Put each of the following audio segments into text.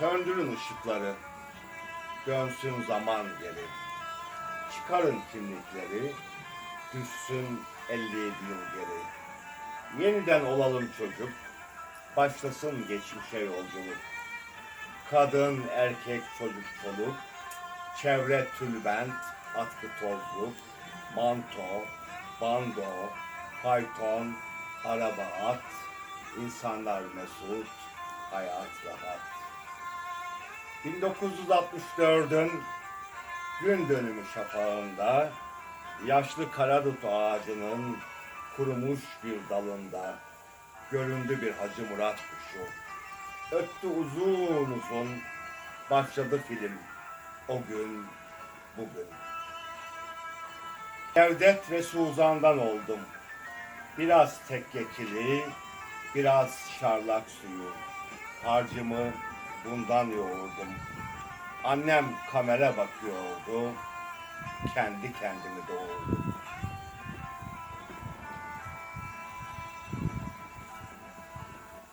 Söndürün ışıkları. Dönsün zaman geri. Çıkarın kimlikleri. Düşsün 57 yıl geri. Yeniden olalım çocuk. Başlasın geçmişe yolculuk. Kadın, erkek, çocuk, çoluk. Çevre tülbent, atkı tozluk. Manto, bando, fayton, araba at. insanlar mesut, hayat rahat. 1964'ün gün dönümü şafağında yaşlı karadut ağacının kurumuş bir dalında göründü bir Hacı Murat kuşu. Öttü uzun uzun başladı film o gün bugün. Cevdet ve Suzan'dan oldum. Biraz tekkekili, biraz şarlak suyu. Harcımı bundan yoğurdum. Annem kamera bakıyordu. Kendi kendimi doğurdum.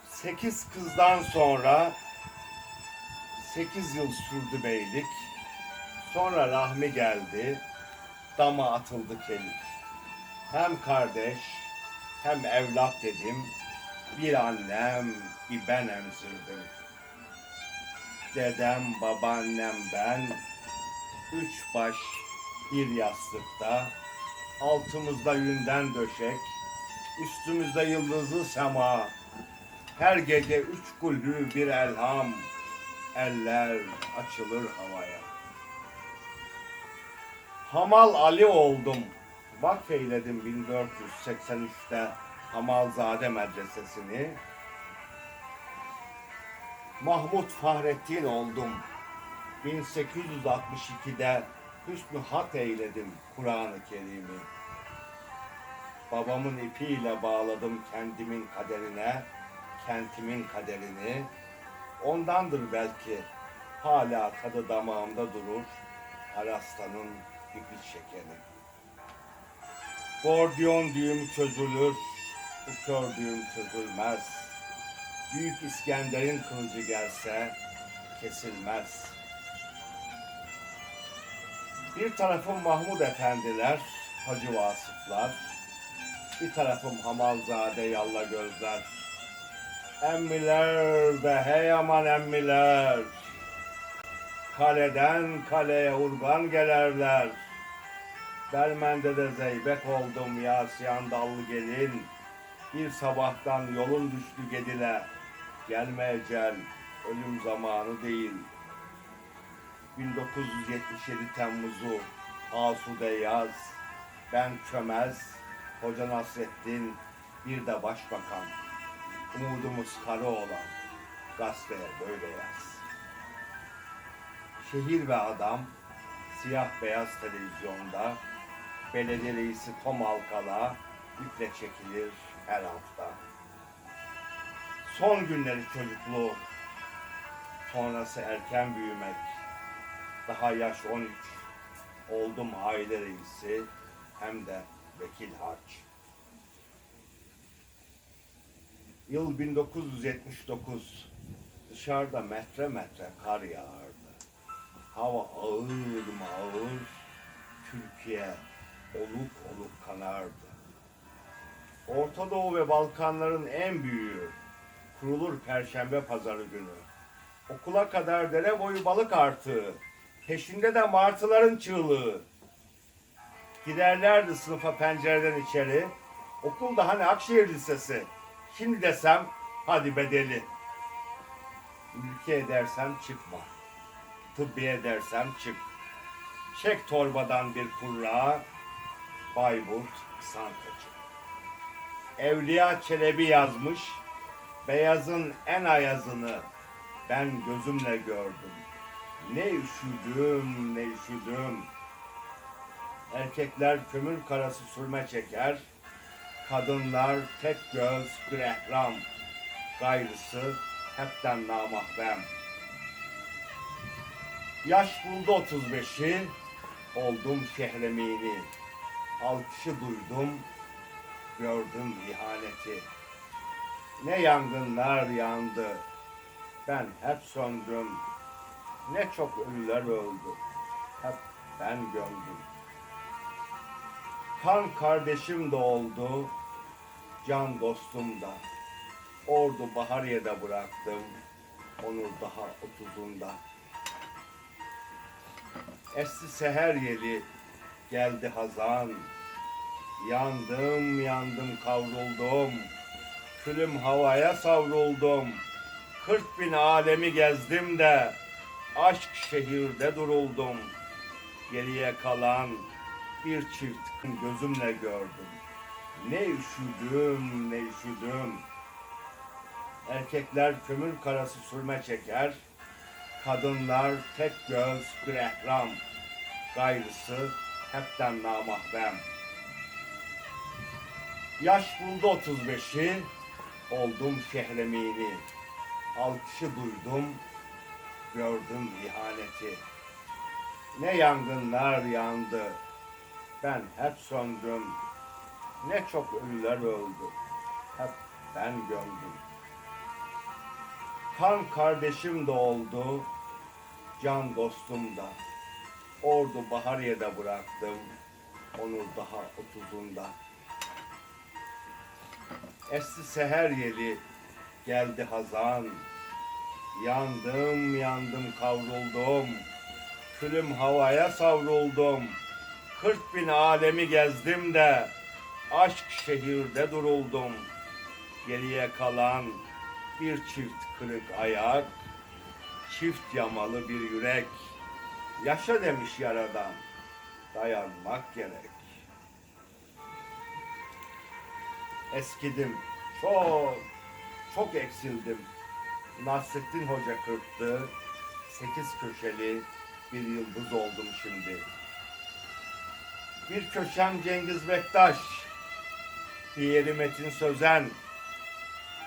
Sekiz kızdan sonra sekiz yıl sürdü beylik. Sonra Rahmi geldi. Dama atıldı kelik. Hem kardeş hem evlat dedim. Bir annem bir ben emzirdim. Dedem, babaannem, ben. Üç baş bir yastıkta. Altımızda yünden döşek. Üstümüzde yıldızlı sema. Her gece üç kulhü bir elham. Eller açılır havaya. Hamal Ali oldum. Vakfeyledim 1483'te Hamalzade Medresesi'ni. Mahmut Fahrettin oldum. 1862'de Hüsnü Hat eyledim Kur'an-ı Kerim'i. Babamın ipiyle bağladım kendimin kaderine, kentimin kaderini. Ondandır belki hala tadı damağımda durur Arastan'ın ipi şekeri. Gordiyon düğüm çözülür, bu kör düğüm çözülmez. Büyük İskender'in kılıcı gelse kesilmez. Bir tarafım Mahmud Efendiler, Hacı Vasıflar, bir tarafım Hamalzade Yalla Gözler. Emmiler de hey aman emmiler, kaleden kaleye urgan gelerler. Bermen'de de zeybek oldum yasiyan dallı gelin. Bir sabahtan yolun düştü gedile. Gelme ecel, ölüm zamanı değil. 1977 Temmuz'u Asude yaz. Ben çömez, Hoca Nasrettin, bir de başbakan. Umudumuz kara olan, gazeteye böyle yaz. Şehir ve adam, siyah beyaz televizyonda, belediye reisi Tom Alkala, iple çekilir her hafta. Son günleri çocukluğu, sonrası erken büyümek, daha yaş 13, oldum aile reisi, hem de vekil harç. Yıl 1979, dışarıda metre metre kar yağardı. Hava ağır ağır, Türkiye oluk oluk kanardı. Orta Doğu ve Balkanların en büyüğü kurulur Perşembe Pazarı günü. Okula kadar dere boyu balık artığı, peşinde de martıların çığlığı. Giderlerdi sınıfa pencereden içeri. Okulda hani Akşehir Lisesi. Şimdi desem hadi bedeli. Ülke edersem çıkma. Tıbbiye edersem çık. Çek torbadan bir kurra. Bayburt Sankacı. Evliya Çelebi yazmış. Beyazın en ayazını ben gözümle gördüm. Ne üşüdüm, ne üşüdüm. Erkekler kömür karası sürme çeker. Kadınlar tek göz bir ehram. Gayrısı hepten namahrem. Yaş buldu 35'i, oldum şehremini. Alkışı duydum, gördüm ihaneti. Ne yangınlar yandı, Ben hep söndüm. Ne çok ölüler öldü. Hep ben gömdüm. Kan kardeşim de oldu. Can dostum da. Ordu Bahariye'de bıraktım. Onu daha otuzunda. Esti seher yeli. Geldi hazan. Yandım yandım kavruldum. Külüm havaya savruldum. Kırk bin alemi gezdim de aşk şehirde duruldum. Geriye kalan bir çift gözümle gördüm. Ne üşüdüm ne üşüdüm. Erkekler kömür karası sürme çeker. Kadınlar tek göz bir ehram. Gayrısı hepten namahrem. Yaş buldu otuz beşi, oldum şehremini. Alkışı duydum, gördüm ihaneti. Ne yangınlar yandı, ben hep söndüm. Ne çok ölüler öldü, hep ben gömdüm. Kan kardeşim de oldu, can dostum da. Ordu Bahariye'de bıraktım, onu daha otuzunda. Esti seher yeli, geldi hazan. Yandım yandım kavruldum. Külüm havaya savruldum. Kırk bin alemi gezdim de aşk şehirde duruldum. Geriye kalan bir çift kırık ayak, çift yamalı bir yürek. Yaşa demiş yaradan, dayanmak gerek. Eskidim, çok, çok eksildim. Nasrettin Hoca kırptı, sekiz köşeli bir yıldız oldum şimdi. Bir köşem Cengiz Bektaş, diğeri Metin Sözen,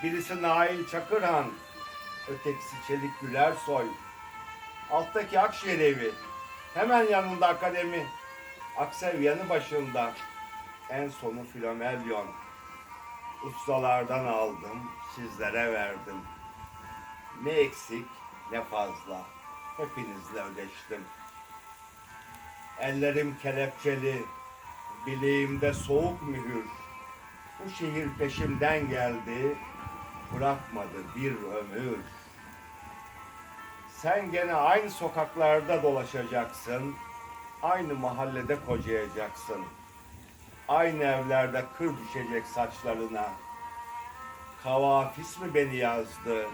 birisi Nail Çakırhan, ötekisi Çelik Gülersoy. Alttaki Akşehir hemen yanında akademi, Aksev yanı başında, en sonu Filomelyon. Ustalardan aldım, sizlere verdim. Ne eksik ne fazla, hepinizle ödeştim. Ellerim kelepçeli, bileğimde soğuk mühür. Bu şehir peşimden geldi, bırakmadı bir ömür. Sen gene aynı sokaklarda dolaşacaksın, aynı mahallede kocayacaksın. Aynı evlerde kır düşecek saçlarına. Kavafis mi beni yazdı,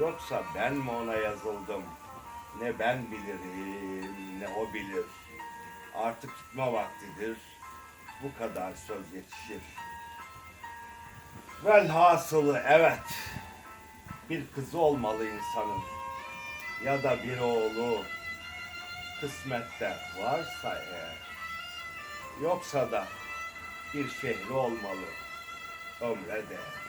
yoksa ben mi ona yazıldım? Ne ben bilirim, ne o bilir. Artık gitme vaktidir, bu kadar söz yetişir. Velhasılı evet, bir kızı olmalı insanın ya da bir oğlu kısmette varsa eğer. Yoksa da bir şehri olmalı ömre değer.